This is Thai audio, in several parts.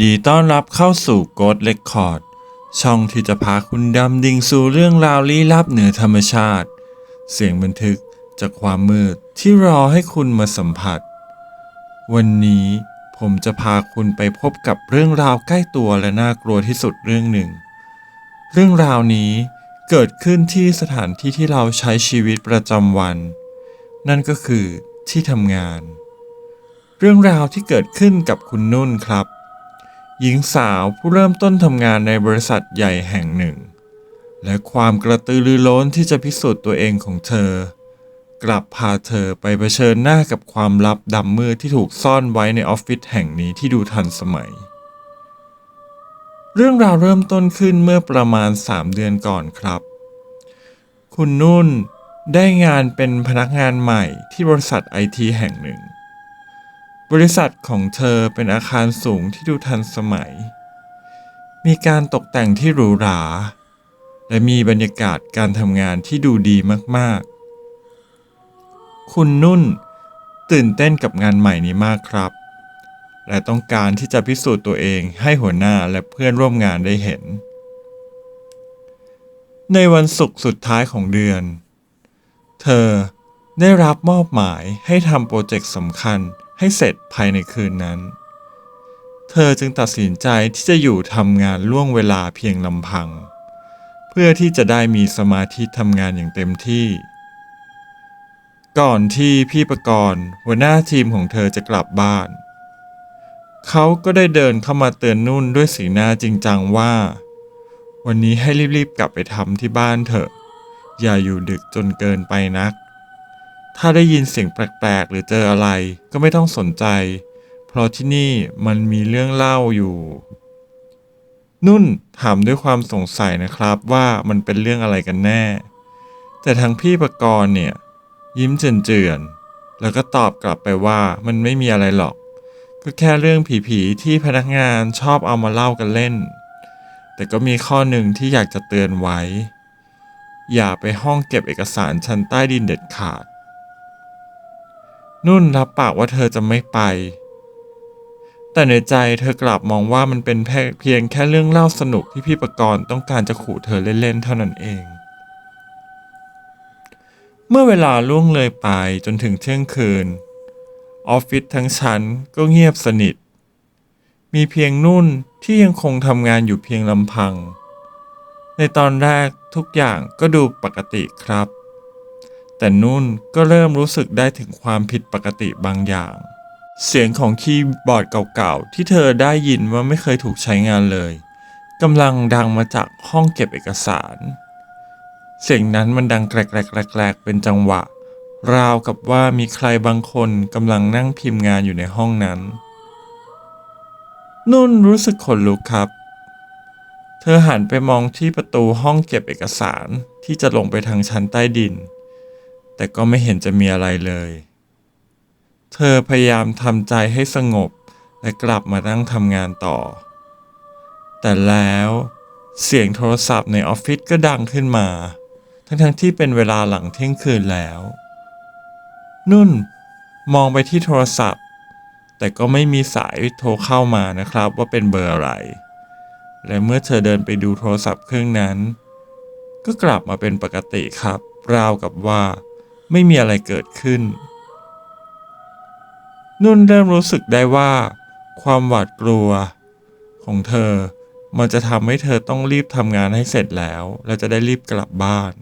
ดีต้อนรับเข้าสู่โกดเ e คคอร์ด ช่องที่จะพาคุณดำดิ่งสู่เรื่องราวลี้ลับเหนือธรรมชาติ เสียงบันทึกจากความมืดที่รอให้คุณมาสัมผัส วันนี้ผมจะพาคุณไปพบกับเรื่องราวใกล้ตัวและน่ากลัวที่สุดเรื่องหนึ่ง เรื่องราวนี้เกิดขึ้นที่สถานที่ที่เราใช้ชีวิตประจำวัน นั่นก็คือที่ทำงาน เรื่องราวที่เกิดขึ้นกับคุณนุ่นครับ หญิงสาวผู้เริ่มต้นทำงานในบริษัทใหญ่แห่งหนึ่ง และความกระตือรือร้นที่จะพิสูจน์ตัวเองของเธอ กลับพาเธอไปเผชิญหน้ากับความลับดำมืดที่ถูกซ่อนไว้ในออฟฟิศแห่งนี้ที่ดูทันสมัย เรื่องราวเริ่มต้นขึ้นเมื่อประมาณ 3 เดือนก่อนครับ คุณนุ่นได้งานเป็นพนักงานใหม่ที่บริษัทไอทีแห่งหนึ่ง บริษัทของเธอเป็นอาคารสูงที่ดูทันสมัย มีการตกแต่งที่หรูหรา และมีบรรยากาศการทำงานที่ดูดีมากๆ คุณนุ่นตื่นเต้นกับงานใหม่นี้มากครับ และต้องการที่จะพิสูจน์ตัวเองให้หัวหน้าและเพื่อนร่วมงานได้เห็น ในวันศุกร์สุดท้ายของเดือน เธอได้รับมอบหมายให้ทำโปรเจกต์สำคัญ ให้เสร็จภายในคืนนั้น เธอจึงตัดสินใจที่จะอยู่ทำงานล่วงเวลาเพียงลำพัง เพื่อที่จะได้มีสมาธิทำงานอย่างเต็มที่ ก่อนที่พี่ประกรณ์หัวหน้าทีมของเธอจะกลับบ้าน เขาก็ได้เดินเข้ามาเตือนนุ่นด้วยสีหน้าจริงจังว่า วันนี้ให้รีบๆกลับไปทำที่บ้านเถอะ อย่าอยู่ดึกจนเกินไปนัก ถ้าได้ยินเสียงแปลกๆ หรือเจออะไรก็ไม่ต้องสนใจ เพราะที่นี่มันมีเรื่องเล่าอยู่ นุ่นถามด้วยความสงสัยนะครับว่ามันเป็นเรื่องอะไรกันแน่ แต่ทางพี่ประกรณ์เนี่ย ยิ้มเจือนๆแล้วก็ตอบกลับไปว่ามันไม่มีอะไรหรอก ก็แค่เรื่องผีๆที่พนักงานชอบเอามาเล่ากันเล่น แต่ก็มีข้อหนึ่งที่อยากจะเตือนไว้ อย่าไปห้องเก็บเอกสารชั้นใต้ดินเด็ดขาด นุ่นรับปากว่าเธอจะไม่ไป แต่ในใจเธอกลับมองว่ามันเป็นเพียงแค่เรื่องเล่าสนุกที่พี่ประกรณ์ต้องการจะขู่เธอเล่นๆเท่านั้นเอง เมื่อเวลาล่วงเลยไปจนถึงเที่ยงคืน ออฟฟิศทั้งชั้นก็เงียบสนิท มีเพียงนุ่นที่ยังคงทำงานอยู่เพียงลำพัง ในตอนแรกทุกอย่างก็ดูปกติครับ แต่นุ่นก็เริ่มรู้สึกได้ถึงความผิดปกติบางอย่าง เสียงของคีย์บอร์ดเก่าๆ ที่เธอได้ยินว่าไม่เคยถูกใช้งานเลยกำลังดังมาจากห้องเก็บเอกสาร เสียงนั้นมันดังแกรกๆๆเป็นจังหวะ ราวกับว่ามีใครบางคนกำลังนั่งพิมพ์งานอยู่ในห้องนั้น นุ่นรู้สึกขนลุกครับ เธอหันไปมองที่ประตูห้องเก็บเอกสารที่จะลงไปทางชั้นใต้ดิน แต่ก็ไม่เห็นจะมีอะไรเลย เธอพยายามทำใจให้สงบและกลับมานั่งทำงานต่อ แต่แล้วเสียงโทรศัพท์ในออฟฟิศก็ดังขึ้นมา ทั้งๆทที่เป็นเวลาหลังเที่ยงคืนแล้ว นุ่นมองไปที่โทรศัพท์ แต่ก็ไม่มีสายโทรเข้ามานะครับว่าเป็นเบอร์อะไร และเมื่อเธอเดินไปดูโทรศัพท์เครื่องนั้น ก็กลับมาเป็นปกติครับ ราวกับว่า ไม่มีอะไรเกิดขึ้น นุ่นเริ่มรู้สึกได้ว่า ความหวาดกลัว ของเธอมันจะทำให้เธอต้องรีบทำงานให้เสร็จแล้ว และจะได้รีบกลับบ้าน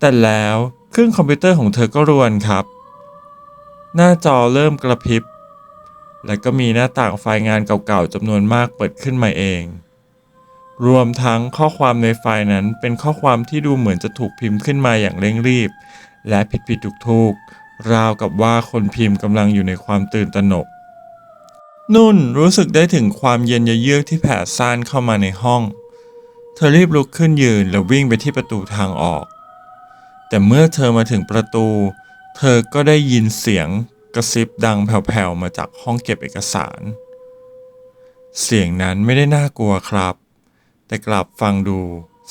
แต่แล้วเครื่องคอมพิวเตอร์ของเธอก็รวนครับ หน้าจอเริ่มกระพริบ และก็มีหน้าต่างไฟล์งานเก่าๆจำนวนมากเปิดขึ้นมาเอง รวมทั้งข้อความในไฟล์นั้นเป็นข้อความที่ดูเหมือนจะถูกพิมพ์ขึ้นมาอย่างเร่งรีบ และผิดผิดถูกถูกๆราวกับว่าคนพิมพ์กำลังอยู่ในความตื่นตระหนก นุ่นรู้สึกได้ถึงความเย็นเยือกที่แผ่ซ่านเข้ามาในห้อง เธอรีบลุกขึ้นยืนแล้ววิ่งไปที่ประตูทางออก แต่เมื่อเธอมาถึงประตู เธอก็ได้ยินเสียงกระซิบดังแผ่วๆมาจากห้องเก็บเอกสาร เสียงนั้นไม่ได้น่ากลัวครับ แต่กลับฟังดู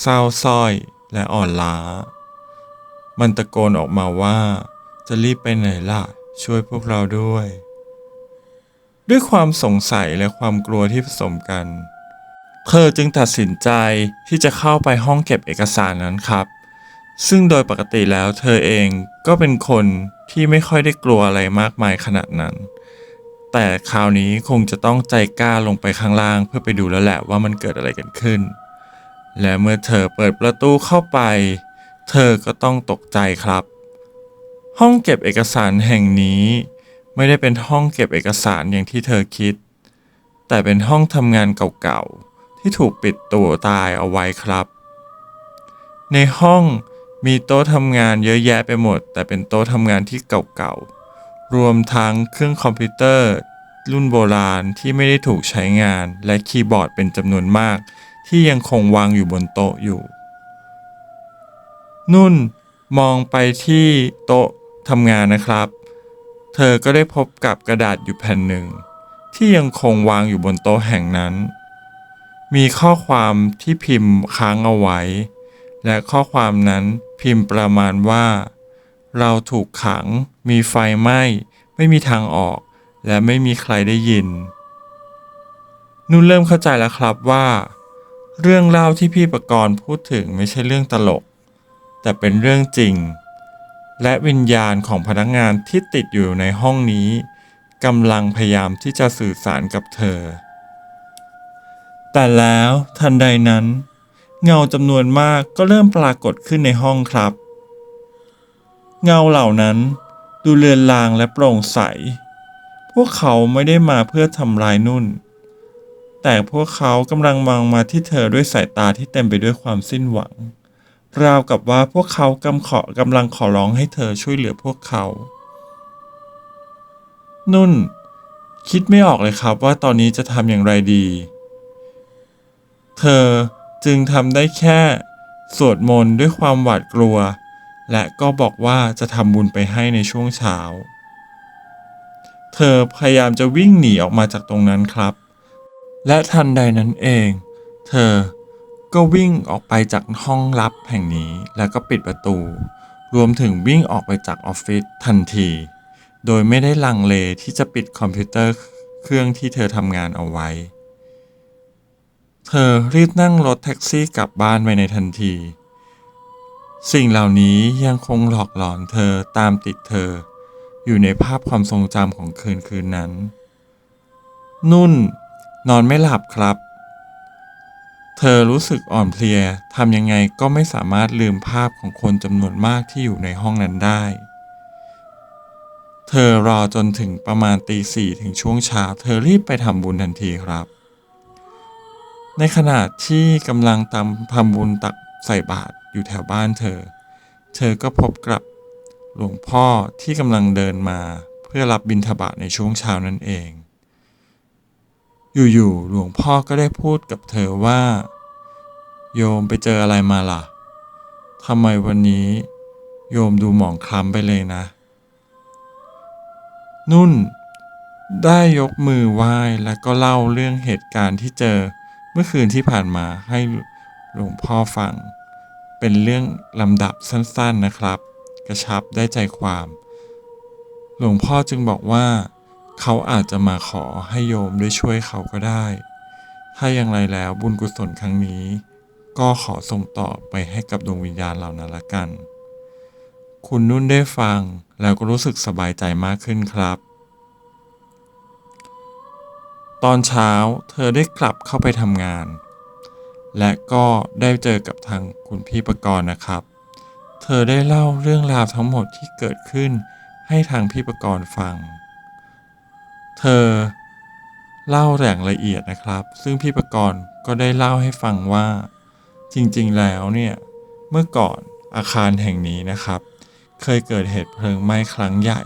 เศร้าส้อยและอ่อนล้า มันตะโกนออกมาว่า จะรีบไปไหนล่ะ ช่วยพวกเราด้วย ด้วยความสงสัยและความกลัวที่ผสมกัน เธอจึงตัดสินใจที่จะเข้าไปห้องเก็บเอกสารนั้นครับ ซึ่งโดยปกติแล้วเธอเองก็เป็นคนที่ไม่ค่อยได้กลัวอะไรมากมายขนาดนั้น แต่คราวนี้คงจะต้องใจกล้าลงไปข้างล่างเพื่อไปดูแล้วแหละว่ามันเกิดอะไรกันขึ้น และเมื่อเธอเปิดประตูเข้าไป เธอก็ต้องตกใจครับ ห้องเก็บเอกสารแห่งนี้ ไม่ได้เป็นห้องเก็บเอกสารอย่างที่เธอคิด แต่เป็นห้องทำงานเก่าๆ ที่ถูกปิดตัวตายเอาไว้ครับ ในห้องมีโต๊ะทำงานเยอะแยะไปหมด แต่เป็นโต๊ะทำงานที่เก่าๆ รวมทั้งเครื่องคอมพิวเตอร์ รุ่นโบราณที่ไม่ได้ถูกใช้งานและคีย์บอร์ดเป็นจำนวนมาก ที่ยังคงวางอยู่บนโต๊ะอยู่ นุ่นมองไปที่โต๊ะทำงานนะครับ เธอก็ได้พบกับกระดาษอยู่แผ่นหนึ่ง ที่ยังคงวางอยู่บนโต๊ะแห่งนั้น มีข้อความที่พิมพ์ค้างเอาไว้ และข้อความนั้นพิมพ์ประมาณว่า เราถูกขัง มีไฟไหม้ ไม่มีทางออก และไม่มีใครได้ยิน นุ่นเริ่มเข้าใจแล้วครับว่า เรื่องเล่าที่พี่ประกรณ์พูดถึงไม่ใช่เรื่องตลก แต่เป็นเรื่องจริง และวิญญาณของพนักงานที่ติดอยู่ในห้องนี้กำลังพยายามที่จะสื่อสารกับเธอ แต่แล้วทันใดนั้น เงาจำนวนมากก็เริ่มปรากฏขึ้นในห้องครับ เงาเหล่านั้นดูเลือนลางและโปร่งใส พวกเขาไม่ได้มาเพื่อทำร้ายนุ่น แต่พวกเขากำลังมองมาที่เธอด้วยสายตาที่เต็มไปด้วยความสิ้นหวัง ราวกับว่าพวกเขากำขอกำลังขอร้องให้เธอช่วยเหลือพวกเขา นุ่น คิดไม่ออกเลยครับว่าตอนนี้จะทำอย่างไรดี เธอจึงทำได้แค่ สวดมนต์ด้วยความหวาดกลัว และก็บอกว่าจะทำบุญไปให้ในช่วงเช้า เธอพยายามจะวิ่งหนีออกมาจากตรงนั้นครับ และทันใดนั้นเอง เธอก็วิ่งออกไปจากห้องลับแห่งนี้แล้วก็ปิดประตู รวมถึงวิ่งออกไปจากออฟฟิศทันที โดยไม่ได้ลังเลที่จะปิดคอมพิวเตอร์เครื่องที่เธอทำงานเอาไว้ เธอรีบนั่งรถแท็กซี่กลับบ้านไปในทันที สิ่งเหล่านี้ยังคงหลอกหลอนเธอตามติดเธอ อยู่ในภาพความทรงจำของคืนคืนนั้น นุ่น นอนไม่หลับครับ เธอรู้สึกอ่อนเพลียทำยังไงก็ไม่สามารถลืมภาพของคนจำนวนมากที่อยู่ในห้องนั้นได้ เธอรอจนถึงประมาณตีสี่ถึงช่วงเช้า เธอรีบไปทำบุญทันทีครับ ในขณะที่กำลังตำทำบุญตักใส่บาตร อยู่แถวบ้านเธอ เธอก็พบกับหลวงพ่อที่กำลังเดินมาเพื่อรับบิณฑบาตในช่วงเช้านั่นเอง อยู่ๆหลวงพ่อก็ได้พูดกับเธอว่า โยมไปเจออะไรมาล่ะทำไมวันนี้โยมดูหมองคล้ำไปเลยนะ นุ่น ได้ยกมือไหว้และก็เล่าเรื่องเหตุการณ์ที่เจอเมื่อคืนที่ผ่านมาให้หลวงพ่อฟัง เป็นเรื่องลำดับสั้นๆนะครับ กระชับได้ใจความ หลวงพ่อจึงบอกว่า เขาอาจจะมาขอให้โยมได้ช่วยเขาก็ได้ ถ้าอย่างไรแล้วบุญกุศลครั้งนี้ ก็ขอส่งต่อไปให้กับดวงวิญญาณเหล่านั้นละกัน คุณนุ่นได้ฟังแล้วก็รู้สึกสบายใจมากขึ้นครับ ตอนเช้าเธอได้กลับเข้าไปทำงาน และก็ได้เจอกับทางคุณพี่ประกรณ์นะครับ เธอได้เล่าเรื่องราวทั้งหมดที่เกิดขึ้นให้ทางพี่ประกรณ์ฟัง เธอเล่าอย่งละเอียดนะครับ ซึ่งพี่ประกรณ์ก็ได้เล่าให้ฟังว่า จริงๆแล้วเนี่ย เมื่อก่อนอาคารแห่งนี้นะครับ เคยเกิดเหตุเพลิงไหม้ครั้งใหญ่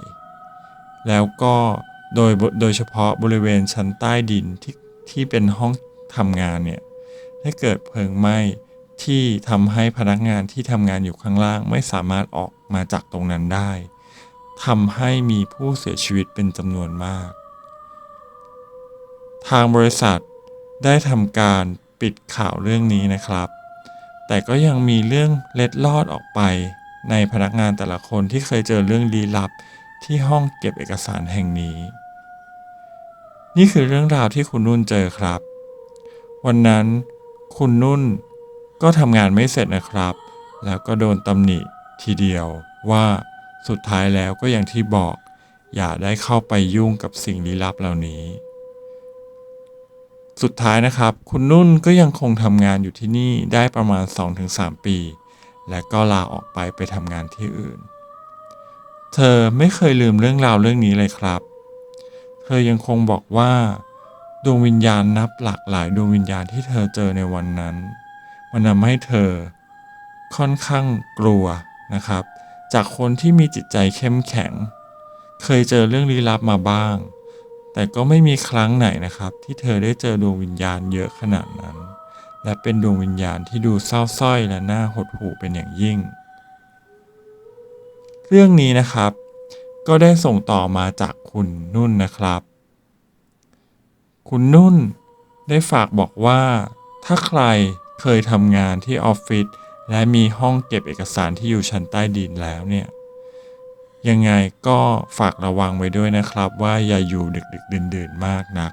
แล้วก็โดยโดยเฉพาะบริเวณชั้นใต้ดินที่ที่เป็นห้องทำงานเนี่ย ได้เกิดเพลิงไหม้ที่ทำให้พนักงานที่ทำงานอยู่ข้างล่างไม่สามารถออกมาจากตรงนั้นได้ทำให้มีผู้เสียชีวิตเป็นจำนวนมาก ทางบริษัทได้ทำการปิดข่าวเรื่องนี้นะครับ แต่ก็ยังมีเรื่องเล็ดลอดออกไป ในพนักงานแต่ละคนที่เคยเจอเรื่องลี้ลับที่ห้องเก็บเอกสารแห่งนี้ นี่คือเรื่องราวที่คุณนุ่นเจอครับ วันนั้น คุณนุ่นก็ทำงานไม่เสร็จนะครับ แล้วก็โดนตำหนิทีเดียวว่าสุดท้ายแล้วก็อย่างที่บอก อย่าได้เข้าไปยุ่งกับสิ่งลี้ลับเหล่านี้ สุดท้ายนะครับ คุณนุ่นก็ยังคงทำงานอยู่ที่นี่ได้ประมาณ 2-3 ปี และก็ลาออกไปไปทำงานที่อื่น เธอไม่เคยลืมเรื่องราวเรื่องนี้เลยครับ เธอยังคงบอกว่า ดวงวิญญาณนับหลากหลายดวงวิญญาณที่เธอเจอในวันนั้น มันทำให้เธอค่อนข้างกลัวนะครับ จากคนที่มีจิตใจเข้มแข็ง เคยเจอเรื่องลี้ลับมาบ้าง แต่ก็ไม่มีครั้งไหนนะครับ ที่เธอได้เจอดวงวิญญาณเยอะขนาดนั้น และเป็นดวงวิญญาณที่ดูเศร้าส้อยและน่าหดหู่เป็นอย่างยิ่ง เรื่องนี้นะครับ ก็ได้ส่งต่อมาจากคุณนุ่นนะครับ คุณนุ่นได้ฝากบอกว่า ถ้าใครเคยทำงานที่ออฟฟิศและมีห้องเก็บเอกสารที่อยู่ชั้นใต้ดินแล้วเนี่ย ยังไงก็ฝากระวังไว้ด้วยนะครับ ว่าอย่าอยู่ดึกดึกดื่นดื่นมากนัก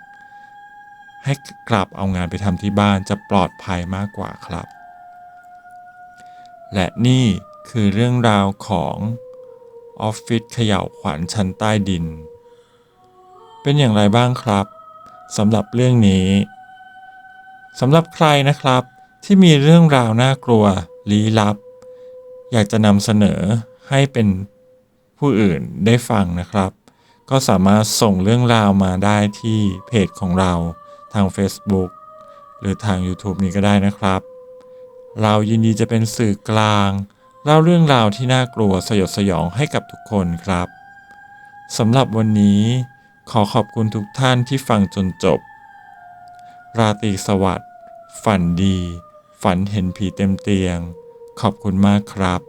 ให้กลับเอางานไปทำที่บ้านจะปลอดภัยมากกว่าครับ และนี่คือเรื่องราวของออฟฟิศเขย่าวขวัญชั้นใต้ดิน เป็นอย่างไรบ้างครับ สำหรับเรื่องนี้สำหรับใครนะครับที่มีเรื่องราวน่ากลัวลี้ลับ อยากจะนำเสนอให้เป็นผู้อื่นได้ฟังนะครับ ก็สามารถส่งเรื่องราวมาได้ที่เพจของเราทาง Facebook หรือทาง YouTube นี้ก็ได้นะครับ เรายินดีจะเป็นสื่อกลาง เล่าเรื่องราวที่น่ากลัวสยดสยองให้กับทุกคนครับสำหรับวันนี้ ขอขอบคุณทุกท่านที่ฟังจนจบ ราตรีสวัสดิ์ ฝันดี ฝันเห็นผีเต็มเตียง ขอบคุณมากครับ